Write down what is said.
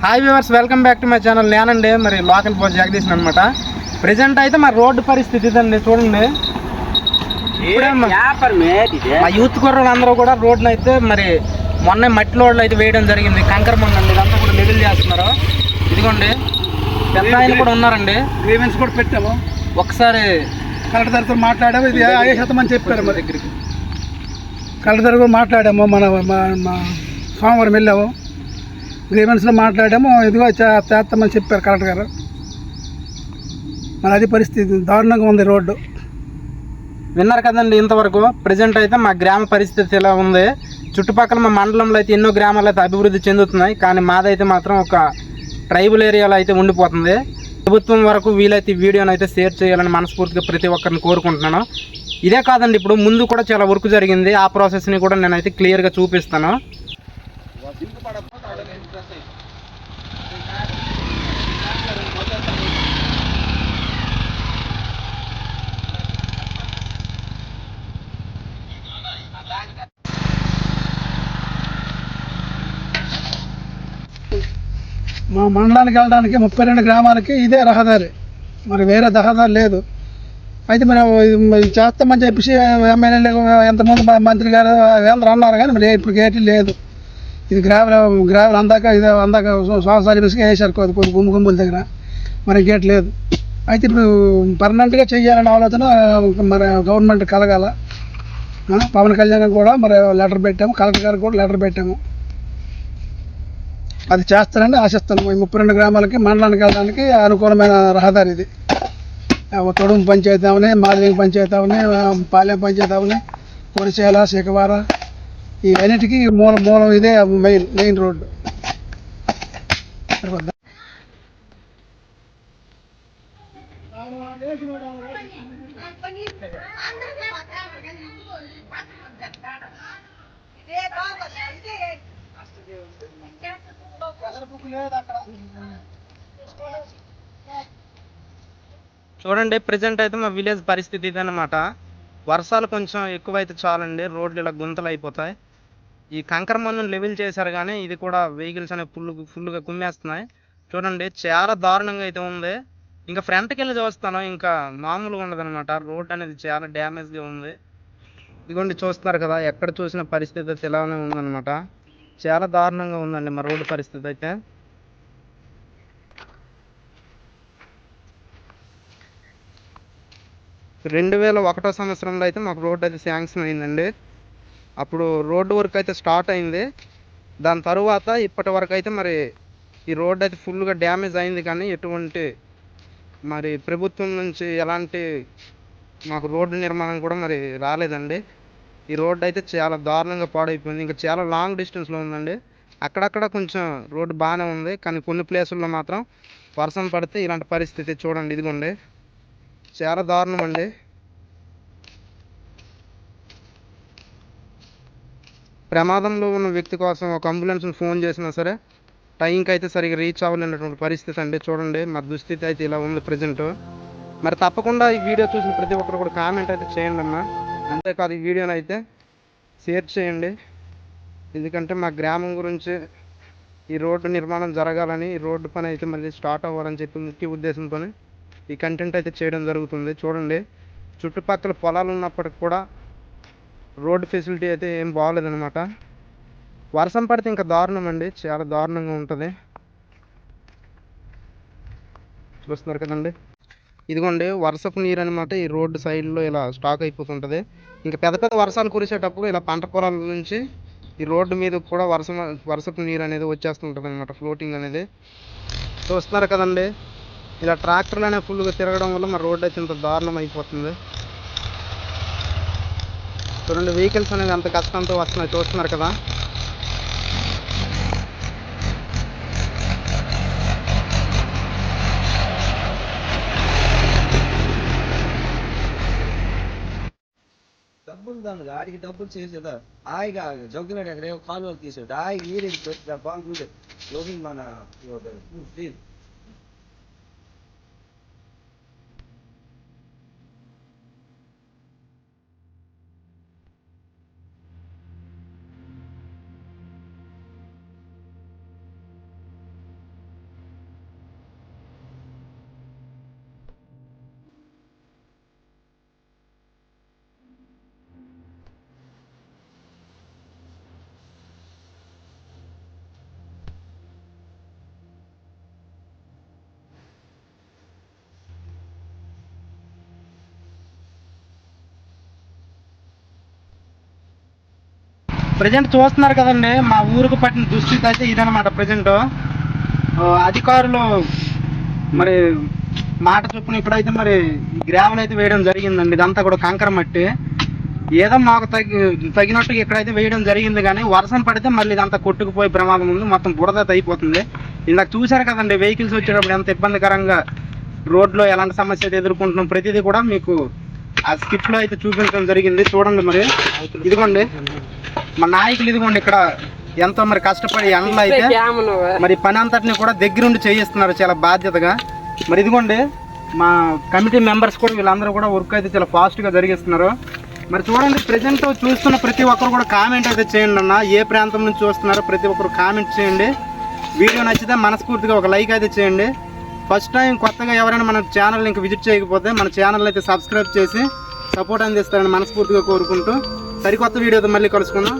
Hi viewers welcome back to my channel నేనండి మరి local post Jagadish అనమాట ప్రజెంట్ అయితే మా రోడ్డు పరిస్థితి ఇదండి చూడండి. మా- మా యూత్ కుర్రలు అందరూ కూడా రోడ్లు అయితే మరి మొన్న మట్టి రోడ్లు అయితే వేయడం జరిగింది కంకర మొన్న అండి. ఇదంతా కూడా లెవెల్ చేస్తున్నారు. ఇదిగోండి పెద్ద ఆయన కూడా ఉన్నారండి. గ్రీవెన్స్ కూడా పెట్టాము ఒకసారి కలెక్టర్ మాట్లాడాము ఇది అయ్యే శాతం అని చెప్పారు మరి. దగ్గరికి. కలెక్టర్ కూడా మాట్లాడాము? మన మా- మా సోమవారం వెళ్ళాము గ్రీవెన్స్లో మాట్లాడాము ఇదిగో చేస్తామని చెప్పారు కలెక్టర్ గారు. మరి అది పరిస్థితి దారుణంగా ఉంది రోడ్డు. విన్నారు కదండి ఇంతవరకు. ప్రజెంట్ అయితే మా గ్రామ పరిస్థితి ఇలా ఉంది. చుట్టుపక్కల మా మండలంలో అయితే ఎన్నో గ్రామాలు అయితే అభివృద్ధి చెందుతున్నాయి. కానీ మాదైతే మాత్రం ఒక ట్రైబల్ ఏరియాలో అయితే ఉండిపోతుంది. ప్రభుత్వం వరకు వీలైతే ఈ వీడియోని అయితే షేర్ చేయాలని మనస్ఫూర్తిగా ప్రతి ఒక్కరిని కోరుకుంటున్నాను. ఇదే కాదండి ఇప్పుడు ముందు కూడా చాలా వర్క్ జరిగింది. ఆ ప్రాసెస్ని కూడా నేనైతే క్లియర్గా చూపిస్తాను. మా మండలానికి వెళ్ళడానికి ముప్పై రెండు గ్రామాలకి ఇదే రహదారి. మరి వేరే రహదారి లేదు. అయితే మరి చేస్తామని చెప్పేసి ఎమ్మెల్యేలు ఎంతమంది మంత్రి గారు వీళ్ళందరూ అన్నారు కానీ మరి ఇప్పుడు గేట్లు లేదు. ఇది గ్రావెల్ గ్రావెల్ అందాక ఇది అందాక సంవత్సరాలు ఇసుక వేసారు కొద్ది కొద్ది గుమ్ము గుమ్ముల దగ్గర. మరి గేట్ లేదు. అయితే ఇప్పుడు పర్మనెంట్గా చేయాలని ఆలోచన మరి గవర్నమెంట్ కలగాల. పవన్ కళ్యాణ్ కూడా మరి లెటర్ పెట్టాము కలెక్టర్ గారికి కూడా లెటర్ పెట్టాము. అది చేస్తానని ఆశిస్తాను ఈ ముప్పై రెండు గ్రామాలకి మండలానికి వెళ్ళడానికి అనుకూలమైన రహదారి ఇది. తొడుము పంచాయతీ అవని మాదిలింగ పంచాయతీ అవని పాలెం పంచాయతీ అవని కొరిచేల శిఖవార ఇవన్నిటికీ మూల మూలం ఇదే మెయిన్ మెయిన్ రోడ్డు. ఇదే చూడండి ప్రజెంట్ అయితే మా విలేజ్ పరిస్థితి ఇదన్నమాట. వర్షాలు కొంచెం ఎక్కువైతే చాలండి రోడ్లు ఇలా గుంతలు అయిపోతాయి. ఈ కంకర మందును లెవెల్ చేశారు కానీ ఇది కూడా వెహికల్స్ అనేవి ఫుల్ ఫుల్గా కుమ్మేస్తున్నాయి. చూడండి చాలా దారుణంగా అయితే ఉంది. ఇంకా ఫ్రంట్కి వెళ్ళి చూస్తాను ఇంకా మామూలుగా ఉండదన్నమాట. రోడ్ అనేది చాలా డ్యామేజ్గా ఉంది. ఇదిగోండి చూస్తున్నారు కదా ఎక్కడ చూసిన పరిస్థితి అయితే ఇలానే ఉందన్నమాట. చాలా దారుణంగా ఉందండి మా రోడ్డు పరిస్థితి అయితే. రెండు వేల ఒకటో సంవత్సరంలో అయితే మాకు రోడ్ అయితే శాంక్షన్ అయిందండి. అప్పుడు రోడ్డు వర్క్ అయితే స్టార్ట్ అయింది. దాని తరువాత ఇప్పటి వరకు అయితే మరి ఈ రోడ్డు అయితే ఫుల్గా డ్యామేజ్ అయింది కానీ ఎటువంటి మరి ప్రభుత్వం నుంచి ఎలాంటి మాకు రోడ్డు నిర్మాణం కూడా మరి రాలేదండి. ఈ రోడ్డు అయితే చాలా దారుణంగా పాడైపోయింది. ఇంకా చాలా లాంగ్ డిస్టెన్స్లో ఉందండి. అక్కడక్కడ కొంచెం రోడ్డు బాగానే ఉంది. కానీ కొన్ని ప్లేసుల్లో మాత్రం వర్షం పడితే ఇలాంటి పరిస్థితి చూడండి ఇదిగోండి. చాలా దారుణం అండి. ప్రమాదంలో ఉన్న వ్యక్తి కోసం ఒక అంబులెన్స్ని ఫోన్ చేసినా సరే టైంకి అయితే సరిగ్గా రీచ్ అవ్వలేనటువంటి పరిస్థితి అండి. చూడండి మా దుస్థితి అయితే ఇలా ఉంది ప్రజెంట్. మరి తప్పకుండా ఈ వీడియో చూసిన ప్రతి ఒక్కరు కూడా కామెంట్ అయితే చేయండి అన్న. అంతేకాదు ఈ వీడియోని అయితే షేర్ చేయండి. ఎందుకంటే మా గ్రామం గురించి ఈ రోడ్డు నిర్మాణం జరగాలని ఈ రోడ్డు పని అయితే మళ్ళీ స్టార్ట్ అవ్వాలని చెప్పి ముఖ్య ఉద్దేశంతో ఈ కంటెంట్ అయితే చేయడం జరుగుతుంది. చూడండి చుట్టుపక్కల పొలాలు ఉన్నప్పటికి కూడా రోడ్డు ఫెసిలిటీ అయితే ఏం బాగోలేదన్నమాట వర్షం పడితే ఇంకా దారుణం అండి. చాలా దారుణంగా ఉంటుంది. చూస్తున్నారు కదండి. ఇదిగోండి వర్షపు నీరు అనమాట ఈ రోడ్డు సైడ్లో ఇలా స్టాక్ అయిపోతుంటుంది. ఇంకా పెద్ద పెద్ద వర్షాలు కురిసేటప్పుడు ఇలా పంట పొలాల నుంచి ఈ రోడ్డు మీద కూడా వర్షం వర్షపు నీరు అనేది వచ్చేస్తుంటుంది అనమాట ఫ్లోటింగ్ అనేది. చూస్తున్నారు కదండి. ఇలా ట్రాక్టర్లు అనేవి ఫుల్గా తిరగడం వల్ల మన రోడ్డు అయితే ఇంత దారుణం అయిపోతుంది. రెండు వెహికల్స్ అనేది అంత కష్టంతో వస్తున్నాయి చూస్తున్నారు కదా. డబ్బులు దాని ఆడికి డబ్బులు చేసేదా హాయిగా జగ్గునాడు అక్కడ కాలువలు తీసాడు హాయిగా ఈరేది పెట్టి బాగుంటుంది మన ప్రజెంట్ చూస్తున్నారు కదండి మా ఊరుకు పట్టిన దుస్థితి అయితే ఇదనమాట ప్రజెంట్. అధికారులు మరి మాట చొప్పున ఇప్పుడైతే మరి గ్రావెల్ అయితే వేయడం జరిగిందండి ఇదంతా కూడా కంకర మట్టి. ఏదో మాకు తగి తగినట్టుగా ఇక్కడైతే వేయడం జరిగింది కానీ వర్షం పడితే మళ్ళీ ఇదంతా కొట్టుకుపోయి ప్రమాదం ఉంది మొత్తం బురద అయిపోతుంది ఇందాక చూశారు కదండి వెహికల్స్ వచ్చేటప్పుడు ఎంత ఇబ్బందికరంగా రోడ్లో ఎలాంటి సమస్య అయితే ఎదుర్కొంటున్నాం ప్రతిదీ కూడా మీకు ఆ స్కిట్లో అయితే చూపించడం జరిగింది. చూడండి మరి. ఇదిగోండి. మా నాయకులు ఇదిగోండి ఇక్కడ ఎంతో మరి కష్టపడి ఎండలో అయితే మరి పని అంతటిని కూడా దగ్గరుండి చేయిస్తున్నారు చాలా బాధ్యతగా. మరి ఇదిగోండి మా కమిటీ మెంబర్స్ కూడా వీళ్ళందరూ కూడా వర్క్ అయితే చాలా ఫాస్ట్గా జరిగిస్తున్నారు. మరి చూడండి ప్రజెంట్ చూస్తున్న ప్రతి ఒక్కరు కూడా కామెంట్ అయితే చేయండి అన్న. ఏ ప్రాంతం నుంచి చూస్తున్నారో ప్రతి ఒక్కరు కామెంట్ చేయండి. వీడియో నచ్చితే మనస్ఫూర్తిగా ఒక లైక్ అయితే చేయండి. ఫస్ట్ టైం కొత్తగా ఎవరైనా మన ఛానల్ ఇంకా విజిట్ చేయకపోతే మన ఛానల్ అయితే సబ్స్క్రైబ్ చేసి సపోర్ట్ అందిస్తారని మనస్ఫూర్తిగా కోరుకుంటూ సరికొత్త వీడియోతో మళ్ళీ కలుసుకుందాం.